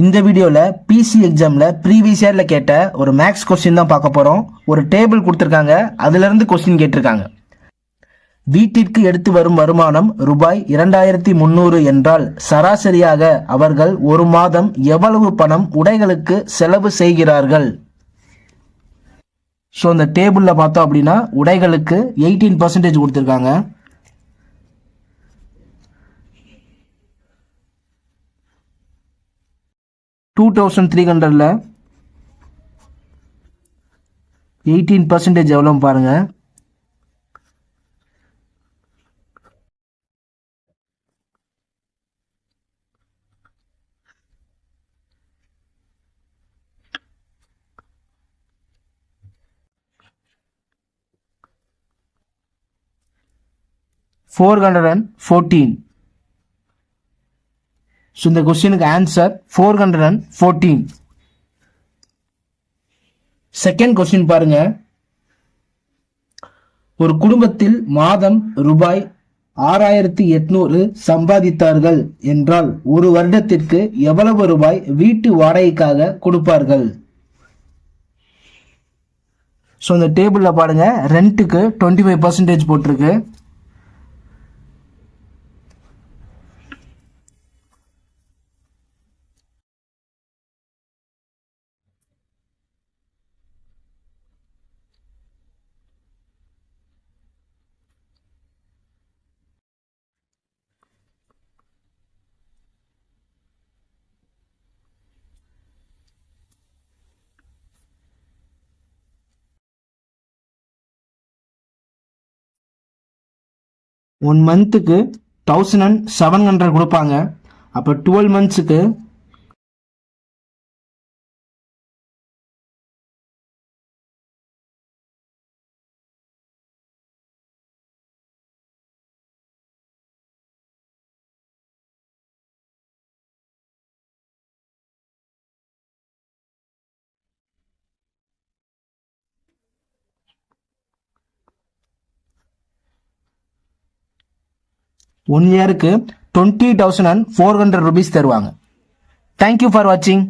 இந்த வீடியோவில் பிசி எக்ஸாமில் ப்ரீவியஸ் இயரில் கேட்ட ஒரு மேக்ஸ் கொஸ்டின் தான் பார்க்க போகிறோம் ஒரு டேபிள் கொடுத்துருக்காங்க. அதுலேருந்து கொஸ்டின் கேட்டிருக்காங்க. வீட்டிற்கு எடுத்து வரும் வருமானம் ரூபாய் இரண்டாயிரத்தி முந்நூறு என்றால் சராசரியாக அவர்கள் ஒரு மாதம் எவ்வளவு பணம் உடைகளுக்கு செலவு செய்கிறார்கள்? ஸோ அந்த டேபிளில் பார்த்தோம் அப்படின்னா உடைகளுக்கு எயிட்டீன் பர்சன்டேஜ் கொடுத்துருக்காங்க. டூ தௌசண்ட் த்ரீ ஹண்ட்ரடில் எயிட்டீன் பர்சன்டேஜ் எவ்வளோன்னு பாருங்கள் four hundred and fourteen so இந்த கொஸ்டினுக்கு answer four hundred and fourteen second question பாருங்க. ஒரு குடும்பத்தில் மாதம் ரூபாய் ஆறாயிரத்தி எட்நூறு சம்பாதித்தார்கள் என்றால் ஒரு வருடத்திற்கு எவ்வளவு ரூபாய் வீட்டு வாடகைக்காக கொடுப்பார்கள்? ஸோ இந்த டேபிளில் பாருங்க. ரெண்ட்டுக்கு டுவெண்ட்டி ஃபைவ் பர்சன்டேஜ் போட்டிருக்கு. ஒன் மந்த்துக்கு தௌசண்ட் அண்ட் செவன் ஹண்ட்ரட் கொடுப்பாங்க. அப்போ டுவெல் மந்த்ஸுக்கு ஒன் இயருக்கு twenty thousand and four hundred rupees தருவாங்க. தேங்க்யூ ஃபார் வாட்சிங்